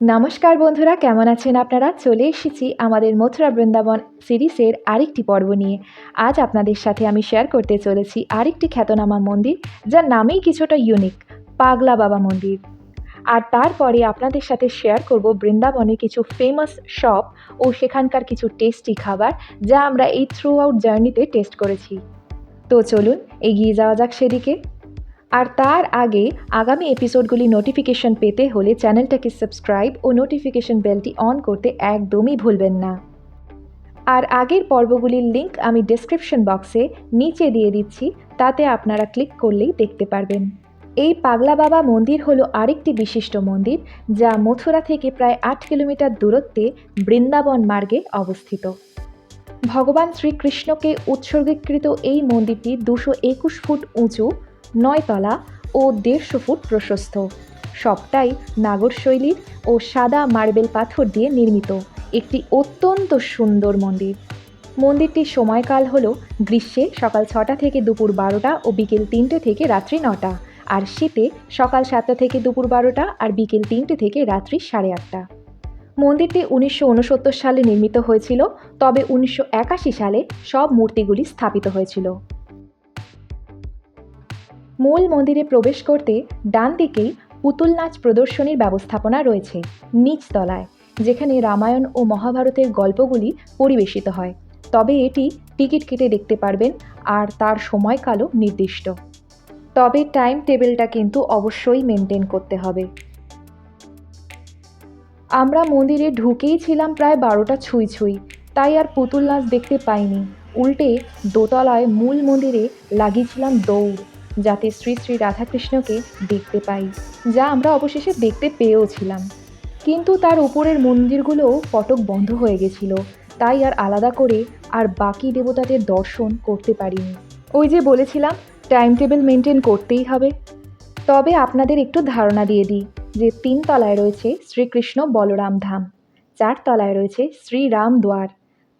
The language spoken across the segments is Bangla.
নমস্কার বন্ধুরা, কেমন আছেন আপনারা? চলে এসেছি আমাদের মথুরা বৃন্দাবন সিরিজের আরেকটি পর্ব নিয়ে। আজ আপনাদের সাথে আমি শেয়ার করতে চলেছি আরেকটি খ্যাতনামা মন্দির, যার নামেই কিছুটা ইউনিক পাগলা বাবা মন্দির। আর তারপরে আপনাদের সাথে শেয়ার করব বৃন্দাবনের কিছু ফেমাস শপ ও সেখানকার কিছু টেস্টি খাবার, যা আমরা এই থ্রু আউট জার্নিতে টেস্ট করেছি। তো চলুন, এগিয়ে যাওয়া যাক সেদিকে। আর তার আগে আগামী এপিসোডগুলি নোটিফিকেশন পেতে হলে চ্যানেলটাকে সাবস্ক্রাইব ও নোটিফিকেশন বেলটি অন করতে একদমই ভুলবেন না। আর আগের পর্বগুলির লিংক আমি ডেসক্রিপশন বক্সে নিচে দিয়ে দিচ্ছি, তাতে আপনারা ক্লিক করলেই দেখতে পারবেন। এই পাগলা বাবা মন্দির হলো আরেকটি বিশিষ্ট মন্দির, যা মথুরা থেকে প্রায় আট কিলোমিটার দূরত্বে বৃন্দাবন মার্গে অবস্থিত। ভগবান শ্রীকৃষ্ণকে উৎসর্গীকৃত এই মন্দিরটি দুশো একুশ ফুট উঁচু নয়তলা ও দেড়শো ফুট প্রশস্ত। সবটাই নাগর শৈলীর ও সাদা মার্বেল পাথর দিয়ে নির্মিত। একটি অত্যন্ত সুন্দর মন্দির। মন্দিরটির সময়কাল হল গ্রীষ্মে সকাল ছটা থেকে দুপুর বারোটা ও বিকেল তিনটে থেকে রাত্রি নটা। আর শীতে সকাল সাতটা থেকে দুপুর বারোটা আর বিকেল তিনটে থেকে রাত্রি সাড়ে আটটা। মন্দিরটি উনিশশো উনসত্তর সালে নির্মিত হয়েছিল, তবে উনিশশো একাশি সালে সব মূর্তিগুলি স্থাপিত হয়েছিল। মূল মন্দিরে প্রবেশ করতে ডান দিকেই পুতুল নাচ প্রদর্শনীর ব্যবস্থাপনা রয়েছে, নিচতলায়, যেখানে রামায়ণ ও মহাভারতের গল্পগুলি পরিবেশিত হয়। তবে এটি টিকিট কেটে দেখতে পারবেন আর তার সময়কালও নির্দিষ্ট। তবে টাইম টেবিলটা কিন্তু অবশ্যই মেনটেন করতে হবে। আমরা মন্দিরে ঢুকেই ছিলাম প্রায় বারোটা ছুঁই ছুঁই, তাই আর পুতুল নাচ দেখতে পাইনি। উল্টে দোতলায় মূল মন্দিরে লাগিয়েছিলাম দৌড়। যাতে শ্রী শ্রী রাধাকৃষ্ণকে দেখতে পাই, যা আমরা অবশেষে দেখতে পেয়েওছিলাম কিন্তু তার উপরের মন্দিরগুলোও ফটক বন্ধ হয়ে গেছিল, তাই আর আলাদা করে আর বাকি দেবতাদের দর্শন করতে পারিনি। ওই যে বলেছিলাম টাইম টেবিল মেনটেন করতেই হবে। তবে আপনাদের একটু ধারণা দিয়ে দিই যে তিন তলায় রয়েছে শ্রীকৃষ্ণ বলরাম ধাম, চার তলায় রয়েছে শ্রীরাম দ্বার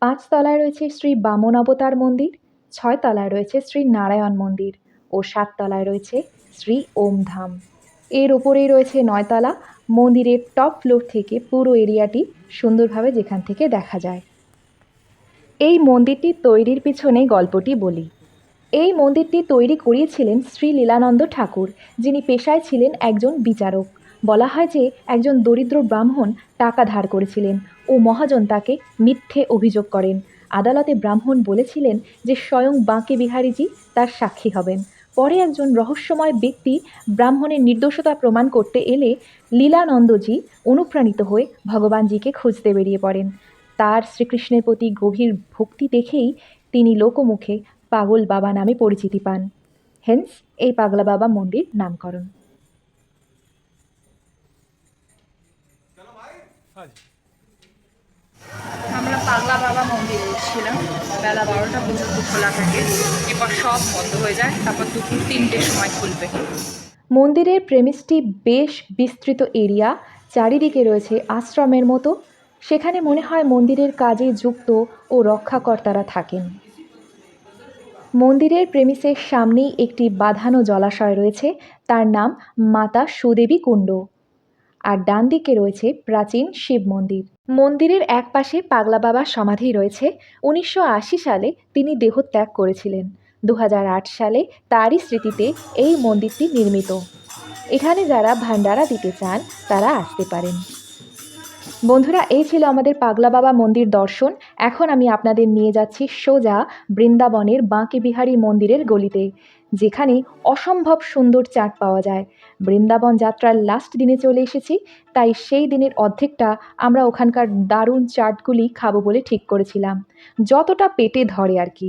পাঁচ তলায় রয়েছে শ্রী বামন অবতার মন্দির, ছয় তলায় রয়েছে শ্রী নারায়ণ মন্দির। ও সাততলায় রয়েছে শ্রী ওম ধাম। এর ওপরেই রয়েছে নয়তলা, মন্দিরের টপ ফ্লোর থেকে পুরো এরিয়াটি সুন্দরভাবে যেখান থেকে দেখা যায়। এই মন্দিরটি তৈরির পিছনে গল্পটি বলি। এই মন্দিরটি তৈরি করিয়েছিলেন শ্রী লীলানন্দ ঠাকুর, যিনি পেশায় ছিলেন একজন বিচারক। বলা হয় যে একজন দরিদ্র ব্রাহ্মণ টাকা ধার করেছিলেন ও মহাজন তাকে মিথ্যে অভিযোগ করেন। আদালতে ব্রাহ্মণ বলেছিলেন যে স্বয়ং বাঁকে বিহারীজি তার সাক্ষী হবেন। পরে একজন রহস্যময় ব্যক্তি ব্রাহ্মণের নির্দোষতা প্রমাণ করতে এলে লীলানন্দজি অনুপ্রাণিত হয়ে ভগবানজিকে খুঁজতে বেরিয়ে পড়েন। তার শ্রীকৃষ্ণের প্রতি গভীর ভক্তি দেখেই তিনি লোকমুখে পাগল বাবা নামে পরিচিতি পান। হেন্স এই পাগলা বাবা মন্দির নামকরণ। আমরা পাগলা বাবা মন্দিরে এসেছিলাম বেলা বারোটা পর্যন্ত খোলা থাকে। এরপর সব বন্ধ হয়ে যায়। তারপর দুপুর তিনটের সময় খুলবে। মন্দিরের প্রেমিসটি বেশ বিস্তৃত এরিয়া। চারিদিকে রয়েছে আশ্রমের মতো। সেখানে মনে হয় মন্দিরের কাজে যুক্ত ও রক্ষাকর্তারা থাকেন। মন্দিরের প্রেমিসের সামনেই একটি বাঁধানো জলাশয় রয়েছে। তার নাম মাতা সুদেবী কুণ্ড। আর ডান দিকে রয়েছে প্রাচীন শিব মন্দির। মন্দিরের এক পাশে পাগলা বাবার সমাধি রয়েছে। উনিশশো আশি সালে তিনি দেহত্যাগ করেছিলেন। দু হাজার আট সালে তারই স্মৃতিতে এই মন্দিরটি নির্মিত। এখানে যারা ভান্ডারা দিতে চান, তারা আসতে পারেন। বন্ধুরা, এই ছিল আমাদের পাগলা বাবা মন্দির দর্শন। এখন আমি আপনাদের নিয়ে যাচ্ছি সোজা বৃন্দাবনের বাঁকে বিহারী মন্দিরের গলিতে, যেখানে অসম্ভব সুন্দর চাট পাওয়া যায়। বৃন্দাবন যাত্রার লাস্ট দিনে চলে এসেছি, তাই সেই দিনের অর্ধেকটা আমরা ওখানকার দারুণ চাটগুলি খাব বলে ঠিক করেছিলাম। যতটা পেটে ধরে আর কি।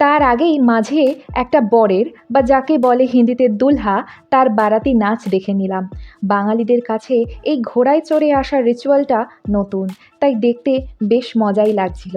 তার আগেই মাঝে একটা বরের বা যাকে বলে হিন্দিতে দুলহা, তার বারাতি নাচ দেখে নিলাম। বাঙালিদের কাছে এই ঘোড়ায় চড়ে আসার রিচুয়ালটা নতুন, তাই দেখতে বেশ মজাই লাগছিল।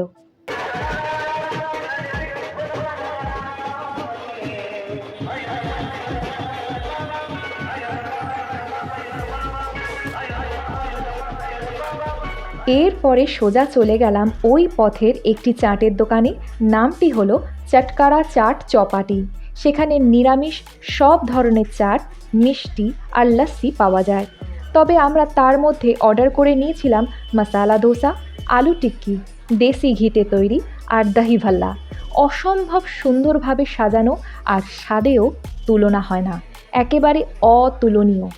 এরপরে সোজা চলে গেলাম ওই পথের একটি চাটের দোকানে। নামটি হলো চটকারা চাট চপাটি। সেখানে নিরামিষ সব ধরনের চাট, মিষ্টি আর লস্যি পাওয়া যায়। তবে আমরা তার মধ্যে অর্ডার করে নিয়েছিলাম মশালা দোসা, আলু টিক্কি, দেশি ঘিতে তৈরি আর দহি ভাল্লা। অসম্ভব সুন্দরভাবে সাজানো আর স্বাদেও তুলনা হয় না। একেবারে অতুলনীয়।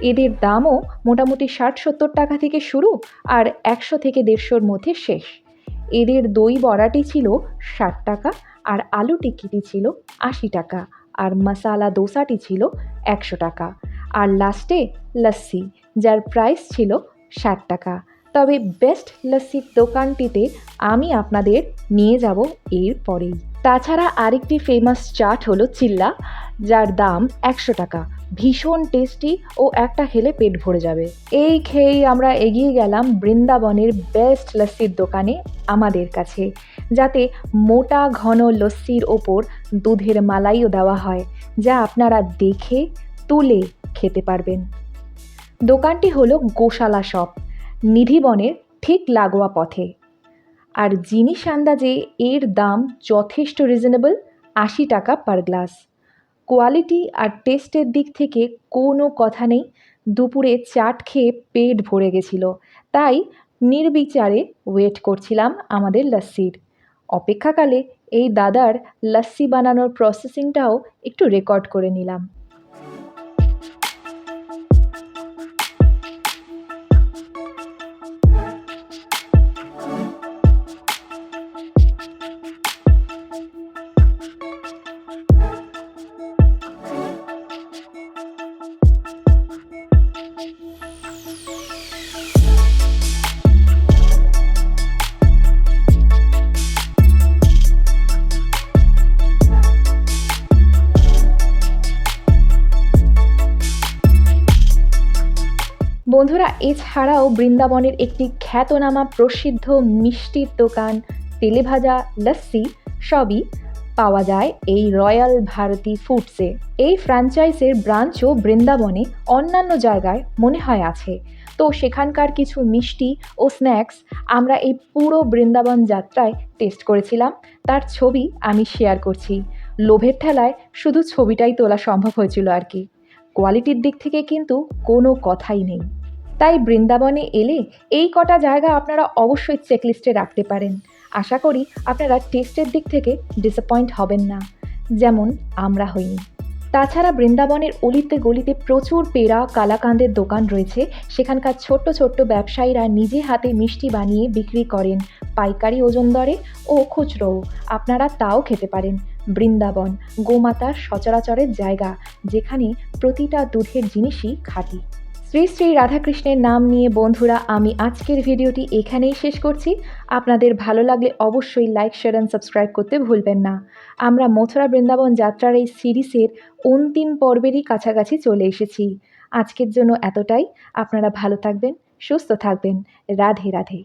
এদের দামও মোটামুটি ষাট সত্তর টাকা থেকে শুরু আর একশো থেকে দেড়শোর মধ্যে শেষ। এদের দই বড়াটি ছিল ষাট টাকা আর আলু টিক্কিটি ছিল আশি টাকা আর মশালা দোসাটি ছিল একশো টাকা। আর লাস্টে লস্যি, যার প্রাইস ছিল ষাট টাকা। তবে বেস্ট লস্যির দোকানটিতে আমি আপনাদের নিয়ে যাব এর পরেই তাছাড়া আরেকটি ফেমাস চাট হলো চিল্লা, যার দাম একশো টাকা। ভীষণ টেস্টি ও একটা খেলে পেট ভরে যাবে। এই খেয়েই আমরা এগিয়ে গেলাম বৃন্দাবনের বেস্ট লস্যির দোকানে আমাদের কাছে, যাতে মোটা ঘন লস্যির ওপর দুধের মালাইও দেওয়া হয়, যা আপনারা দেখে, তুলে খেতে পারবেন। দোকানটি হলো গোশালা শপ। নিধিবনের ঠিক লাগোয়া পথে। আর জিনিস আন্দাজে এর দাম যথেষ্ট রিজনেবল আশি টাকা পার গ্লাস কোয়ালিটি আর টেস্টের দিক থেকে কোনো কথা নেই, দুপুরে চাট খেয়ে পেট ভরে গেছিল। তাই নির্বিচারে ওয়েট করছিলাম আমাদের লস্যির অপেক্ষাকালে এই দাদার লস্যি বানানোর প্রসেসিংটাও একটু রেকর্ড করে নিলাম। বন্ধুরা, এছাড়াও বৃন্দাবনের একটি খ্যাতনামা প্রসিদ্ধ মিষ্টির দোকান, তেলেভাজা, লস্যি, সবই পাওয়া যায় এই রয়্যাল ভারতী ফুডসে। এই ফ্র্যাঞ্চাইজের ব্রাঞ্চও বৃন্দাবনে অন্যান্য জায়গায় মনে হয় আছে। তো সেখানকার কিছু মিষ্টি ও স্ন্যাক্স আমরা এই পুরো বৃন্দাবন যাত্রায় টেস্ট করেছিলাম। তার ছবি আমি শেয়ার করছি। লোভের ঠেলায় শুধু ছবিটাই তোলা সম্ভব হয়েছিল আর কি। কোয়ালিটির দিক থেকে কিন্তু কোনো কথাই নেই। তাই বৃন্দাবনে এলে এই কটা জায়গা আপনারা অবশ্যই চেকলিস্টে রাখতে পারেন। আশা করি আপনারা টেস্টের দিক থেকে ডিসঅ্যাপয়েন্ট হবেন না। যেমন আমরা হইনি। তাছাড়া বৃন্দাবনের অলিতে গলিতে প্রচুর পেড়া, কালাকান্দের দোকান রয়েছে। সেখানকার ছোট্ট ছোট্ট ব্যবসায়ীরা নিজে হাতে মিষ্টি বানিয়ে বিক্রি করেন। পাইকারি ওজন দরে ও খুচরোও। আপনারা তাও খেতে পারেন। বৃন্দাবন গোমাতার সচরাচরের জায়গা, যেখানে প্রতিটা দুধের জিনিসই খাঁটি। শ্রী শ্রী রাধাকৃষ্ণের নাম নিয়ে বন্ধুরা, আমি আজকের ভিডিওটি এখানেই শেষ করছি। আপনাদের ভালো লাগলে অবশ্যই লাইক শেয়ার অ্যান্ড সাবস্ক্রাইব করতে ভুলবেন না। আমরা মথুরা বৃন্দাবন যাত্রার এই সিরিজের অন্তিম পর্বেরই কাছাকাছি চলে এসেছি। আজকের জন্য এতটাই। আপনারা ভালো থাকবেন, সুস্থ থাকবেন। রাধে রাধে।